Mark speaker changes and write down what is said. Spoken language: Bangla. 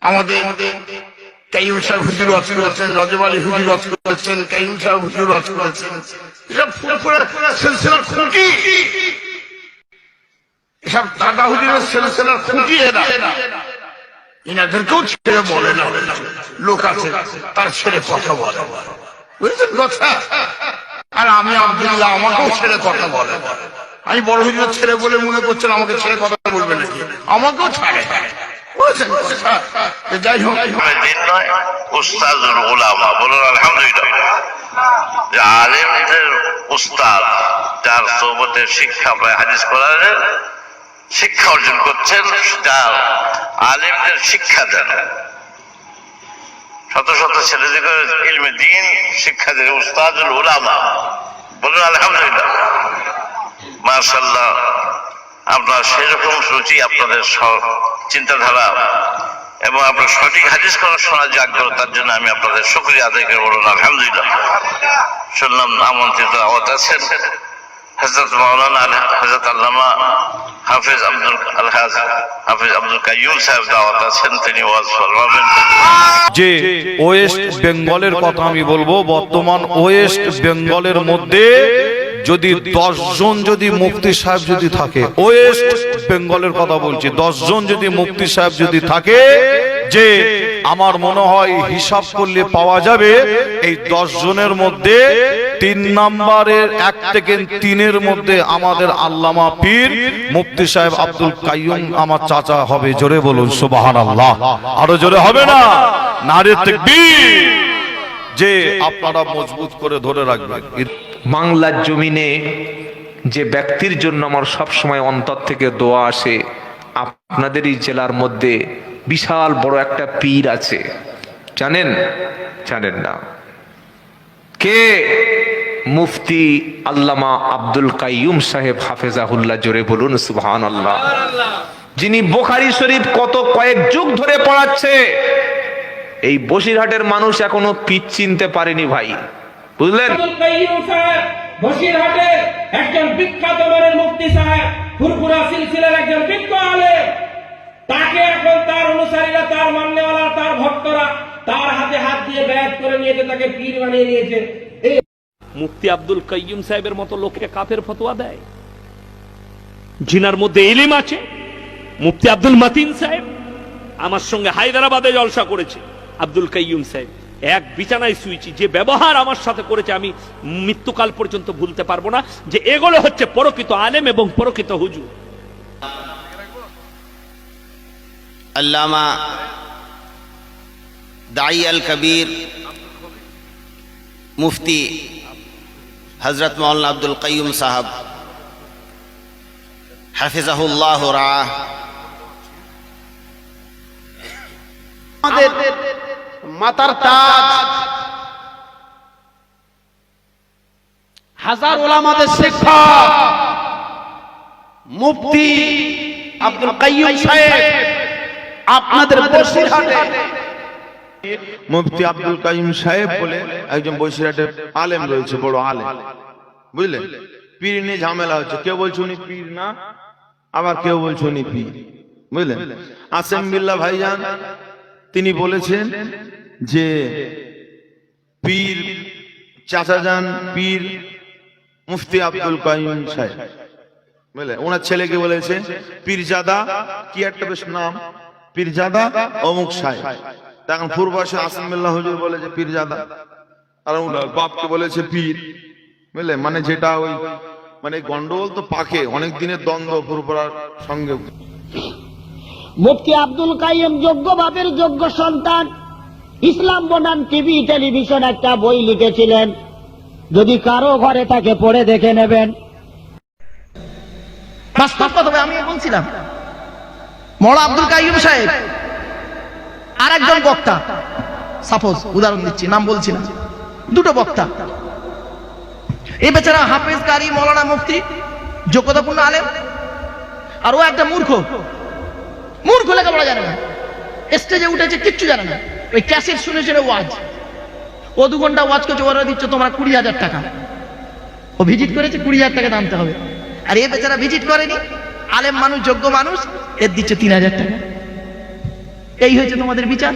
Speaker 1: আমাদের কাইম সাহেব হুজুর রচ করেছেন হুজুর রচ করেছেন, কাইম সাহেব হুজুর রচ করেছেন। এসব সিলসিলার খুঁটি। এসব দাদা হুজুরের সিলসিলার খুঁটি এরা। এনাদেরকেও ছেড়ে বলে না। লোক আছে, তার ছেড়ে কথা বলে। বুঝেছেন কথা? আর আমি আব্দুল্লাহ, আমাকেও ছেড়ে কথা বলে। আমি বড় হুজুরের ছেড়ে বলে মনে করছেন আমাকে ছেড়ে কথা বলবে নাকি? আমাকেও ছাড়ে। যাই হোক।
Speaker 2: দিন নয় উস্তাজুল উলামা। বলুন আলহামদুলিল্লাহ। যে আলেমদের উস্তাদ যার সোবতের শিক্ষা পায় হাদিস কোরআনের শিক্ষা অর্জন করছেন যার আলেমদের শিক্ষা দেন। শত শত ছেলেদের ইলমে দিন শিক্ষা দেন উস্তাজুল উলামা। বলুন আলহামদুলিল্লাহ। মার্শাল্লাহ আপনার সেরকম রুচি আপনাদের চিন্তাধারা এবং আপনার সঠিক হাদিস করার শোনা জাগ্রত তার জন্য আমি আপনাদের শুক্রিয়া আদায় করে বলুন, আলহামদুলিল্লাহ। শুনলাম আমন্ত্রিত আওয়াত আছেন হজরত আল- হজরত আল্লামা হাফিজ আব্দুল আলহাজ হাফিজ আব্দুল কাইয়ুম সাহেব দাওয়াত আছেন, তিনি ওয়াজ ফরমাবেন।
Speaker 3: যে ওয়েস্ট বেঙ্গলের কথা আমি বলব, বর্তমান ওয়েস্ট বেঙ্গলের মধ্যে যদি জন যদি মুফতি সাহেব যদি থাকে, ওয়েস্ট বেঙ্গলের কথা বলছি জন যদি মুফতি সাহেব যদি থাকে, যে আমার মনে হয় হিসাব করলে পাওয়া যাবে, এই দশ জনের মধ্যে তিন নাম্বারের এক থেকে তিনের মধ্যে আমাদের আল্লামা পীর মুফতি সাহেব আব্দুল কাইয়ুম আমার চাচা হবে। জোরে বলুন সুবাহান আল্লাহ আরও জোরে হবে না? নারে যে আপনারা মজবুত করে ধরে রাখবেন।
Speaker 4: বাংলার জমিনে যে ব্যক্তির জন্য আমার সব সময় অন্তর থেকে দোয়া আসে, আপনাদেরই জেলার মধ্যে বিশাল বড় একটা পীর আছে। জানেন? জানেন না। কে? মুফতি আল্লামা আব্দুল কাইয়ুম সাহেব হাফেজাহুল্লাহ, জোরে বলুন সুবহান আল্লাহ যিনি বোখারি শরীফ কত কয়েক যুগ ধরে পড়াচ্ছে। এই বসিরহাটের মানুষ এখনও পীর চিনতে পারেনি ভাই। বুঝলেন?
Speaker 5: আব্দুল কাইয়ুম সাহেব বসিরহাটের একজন বিখ্যাত মানের মুফতি সাহেব ফুরফুরা সিলসিলার একজন বিজ্ঞ আলেম। তাকে এখন তার অনুসারীরা তার মান্যওয়ালা তার ভক্তরা তার হাতে হাত দিয়ে করে নিয়েছে তাকে পীর বানিয়ে নিয়েছে। এই
Speaker 6: মুফতি আব্দুল কাইয়ুম সাহেবের মতো লোককে কাফের ফতোয়া দেয়? জিনার মধ্যে ইলিম আছে? মুফতি আব্দুল মাতিন সাহেব আমার সঙ্গে হায়দ্রাবাদে জলসা করেছে আব্দুল কাইয়ুম সাহেব। এক বিছানায় শুয়েছি। যে ব্যবহার আমার সাথে করেছে আমি মৃত্যুকাল পর্যন্ত ভুলতে পারব না। যে এগুলো হচ্ছে পরকিত আলেম এবং পরকিত হুজু
Speaker 7: আল্লামা দাই আল কবির মুফতি হজরত মৌলানা আব্দুল কাইম সাহাব হাফিজাহুল্লাহ রা
Speaker 8: আমাদের মাতার তাজ। হাজার ওলামাদের শিক্ষক, মুফতি আব্দুল কাইয়ুম সাহেব, আপনাদের বসিরহাটে।
Speaker 9: মুফতি আব্দুল কাইম সাহেব বলে একজন বসিরহাটের আলেম রয়েছে, বড় আলেম। বুঝলেন পীর নিয়ে ঝামেলা হচ্ছে। কেউ বলছে উনি পীর না, আবার কেউ বলছে উনি পীর। বুঝলেন আসেম বিল্লাহ ভাইজান, তিনি বলেছেন যে পীর চাচা যান পীর মুফতি আব্দুল কাইম সাহেব। বুঝলেন ওনার ছেলেকে বলেছে পীরজাদা কি একটা বেশ নাম? পীরজাদা অমুক সাহেব। তা এখন পূর্বাসে আসমিল্লাহ হুজুর বলে যে পীরজাদা। আর ওনার বাপকে বলেছে পীর। বুঝলে? মানে যেটা ওই মানে গন্ডগোল তো পাকে অনেক দিনের দ্বন্দ্ব পূর্বরার সঙ্গে।
Speaker 10: মুফতি আব্দুল কাইম যোগ্য বাপের যোগ্য সন্তান। ইসলাম বনাম টিভি টেলিভিশন একটা বই লিখেছিলেন। যদি কারও ঘরে তাকে পড়ে দেখে নেবেন।
Speaker 8: বাস্তব কথা আমি বলছিলাম মৌলা আব্দুল কাইয়ুম সাহেব আর একজন বক্তা সাপোজ উদাহরণ দিচ্ছি, নাম বলছি না দুটো বক্তা। এই বেচারা হাফেজ কারি মৌলানা মুফতি, যোগ্যতাপূর্ণ আলেম, আর ও একটা মূর্খ। মূর্খ লেখাপড়া জানে না। স্টেজে উঠেছে, কিচ্ছু জানে না। ওই ক্যাসেট শুনে শুনে ওয়াজ। ও দু ঘণ্টা ওয়াজ করছে, ওরা দিচ্ছ তোমার কুড়ি হাজার টাকা। ও ভিজিট করেছে, কুড়ি হাজার টাকা দামতে হবে। আর এ বেচারা ভিজিট করেনি। আলেম মানুষ, যোগ্য মানুষ, এর দিচ্ছে তিন হাজার টাকা। এই হয়েছে তোমাদের বিচার।